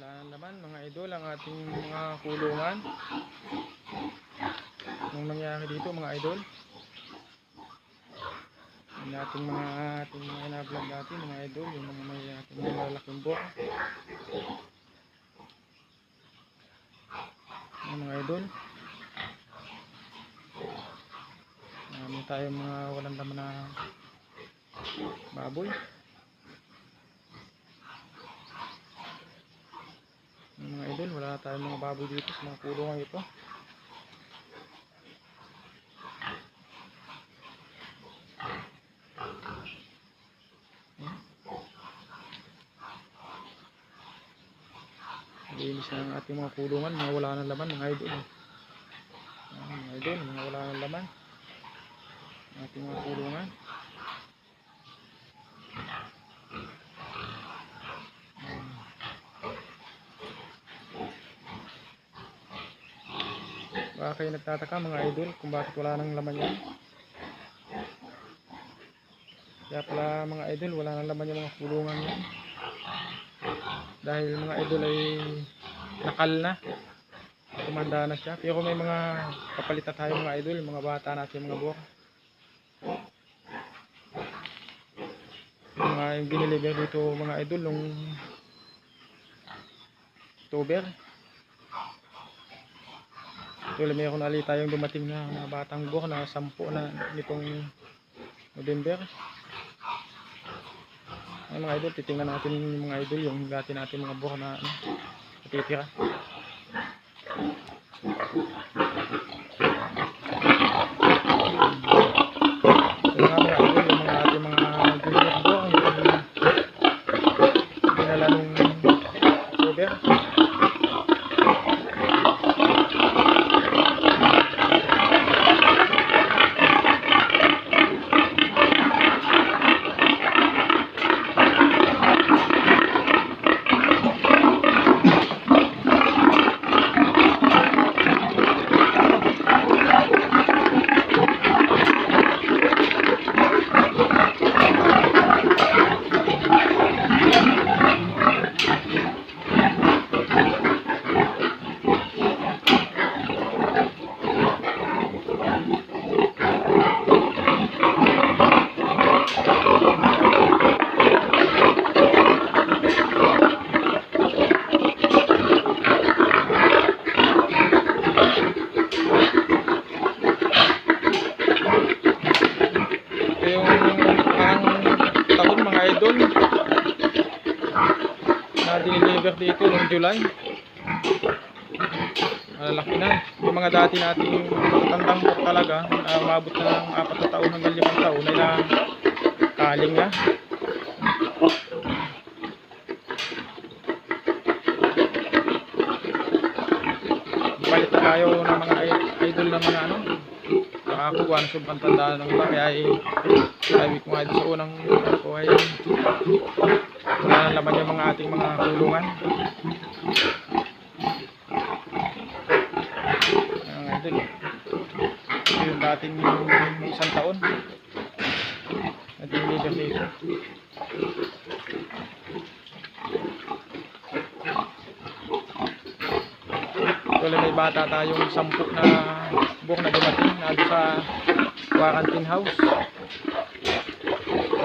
Wala na naman mga idol ang ating mga kulungan. Anong nangyari dito mga idol? Yung ating mga ating mga na-vlog dati mga idol, yung mga may ating mga malalaking buhok. Yung mga idol. Marami tayong mga walang laman na baboy. Yung mga idol, wala tayong mga baboy dito sa mga kulungan ito. Linis na ang ating mga kulungan, mga wala ng laman, mga idol. eh. Mga idol, mga wala ng laman. Ating mga kulungan. Baka kayo nagtataka mga idol kung bakit wala nang laman yan. Kaya pala mga idol, wala nang laman yung mga kulungan yan dahil mga idol ay nakal na. Tumanda na siya. Pero may mga kapalitan tayo mga idol mga bata natin mga buhok mga yung biniliver dito mga idol nung October tulad mayroon ulit tayong dumating na mga batang buhok na sampu na nitong November ay mga idol, titingnan natin yung mga idol, yung dati natin mga buhok na ano, natitira. Ito nga mga idol, yung mga ating mga junior buhok, yung dinala nung October. Ito yung ang taon mga idol na diniliver dito noong July. Malalaki na. Yung mga dati nating tandang buhok talaga na umabot na ng apat na taon hanggang limang taon na kaling na. Palit tayo ng mga idol na mga ano. Nakakuha na sobrang tanda ng iba. Kaya ay ko nga sa unang ano ko ay na yung mga ating mga kulungan. Ang idol. Ito yung dating isang taon. Nag-deliver dito. Wala may bata tayong sampu na buhok na dumating na sa quarantine house.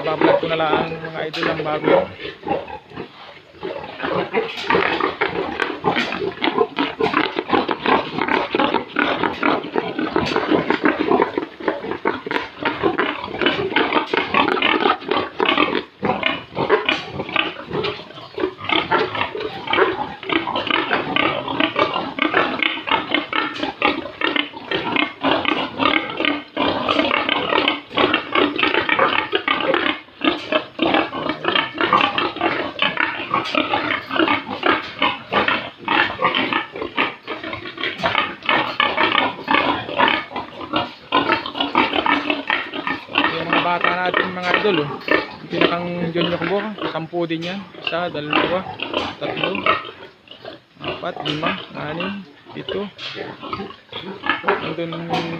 Bablog ko na lang mga idol ang bago. Yung mga bata natin mga idol, oh. Yung pinakang junior ko, sampu din yan. Isa, dalawa, tatlo, apat, lima, anim, pito. Nandun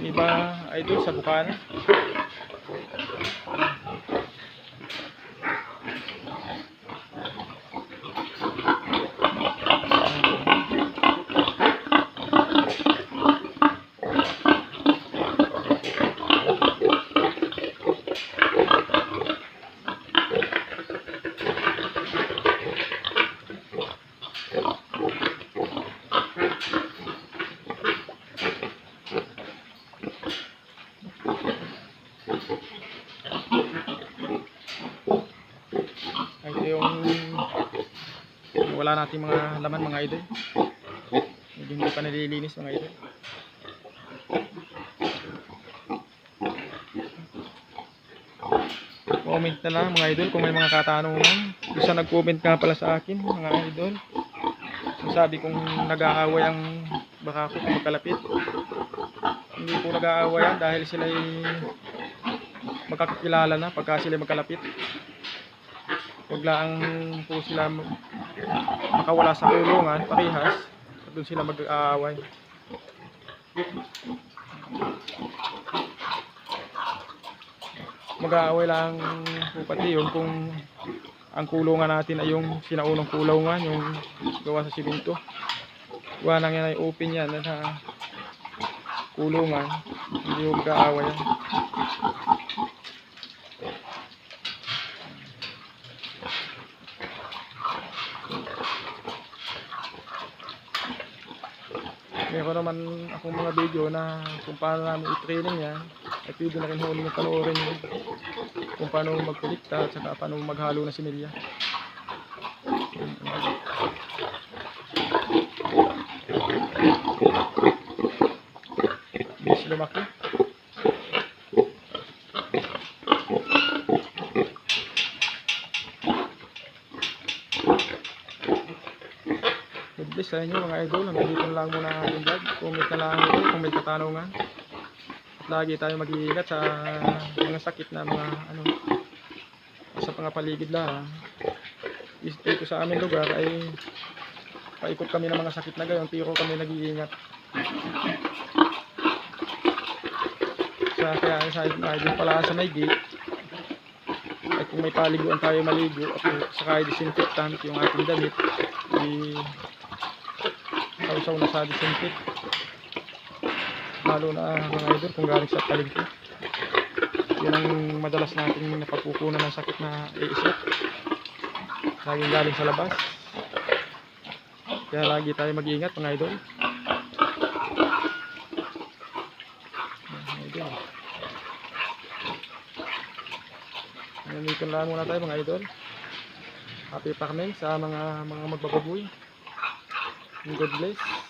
iba idol sa Bukana. Wala nating mga laman mga idol. Medyo hindi pa nalilinis mga idol. Comment na lang mga idol kung may mga katanungan. Isa nag-comment nga pala sa akin mga idol. Sabi kong nag-aaway ang baka ko kung magkalapit. Hindi po nag-aaway dahil sila magkakilala na pagka sila magkalapit. Huwag lang po sila makawala sa kulungan, parehas. Doon sila mag-aaway. Mag-aaway lang po pati yun kung ang kulungan natin ay yung sinaunang kulungan, yung gawa sa simento. Gawa nang yan ay open yan na kulungan. Hindi yung mag-aaway yan. Meron naman akong mga video na kung paano namin i-training yan. Ay pwede na rin ho ninyo panoorin. Kung paano magkulikta at saka paano maghalo ng similya. Bilis lumaki. Bless sa inyo mga idol. Hanggang dito lang muna ang ating vlog. Comment na lang ito kung may katanungan. At lagi tayo mag-iingat sa mga sakit na mga ano sa mga paligid lang. Dito sa aming lugar ay paikot kami ng mga sakit na gayon. Tiro kami nag-iingat. Sa kaya sa idol pala sa may gate kung may paliguan tayo maligo at saka disinfectant yung ating damit sausaw na sa disinfect lalo na mga idol kung galing sa palengke. Yun ang madalas nating napapupunan ng sakit na iisip. Laging galing sa labas. Kaya lagi tayo mag-iingat mga idol. Nandito lang muna tayo mga idol. Happy farming sa mga mga magbababoy good place?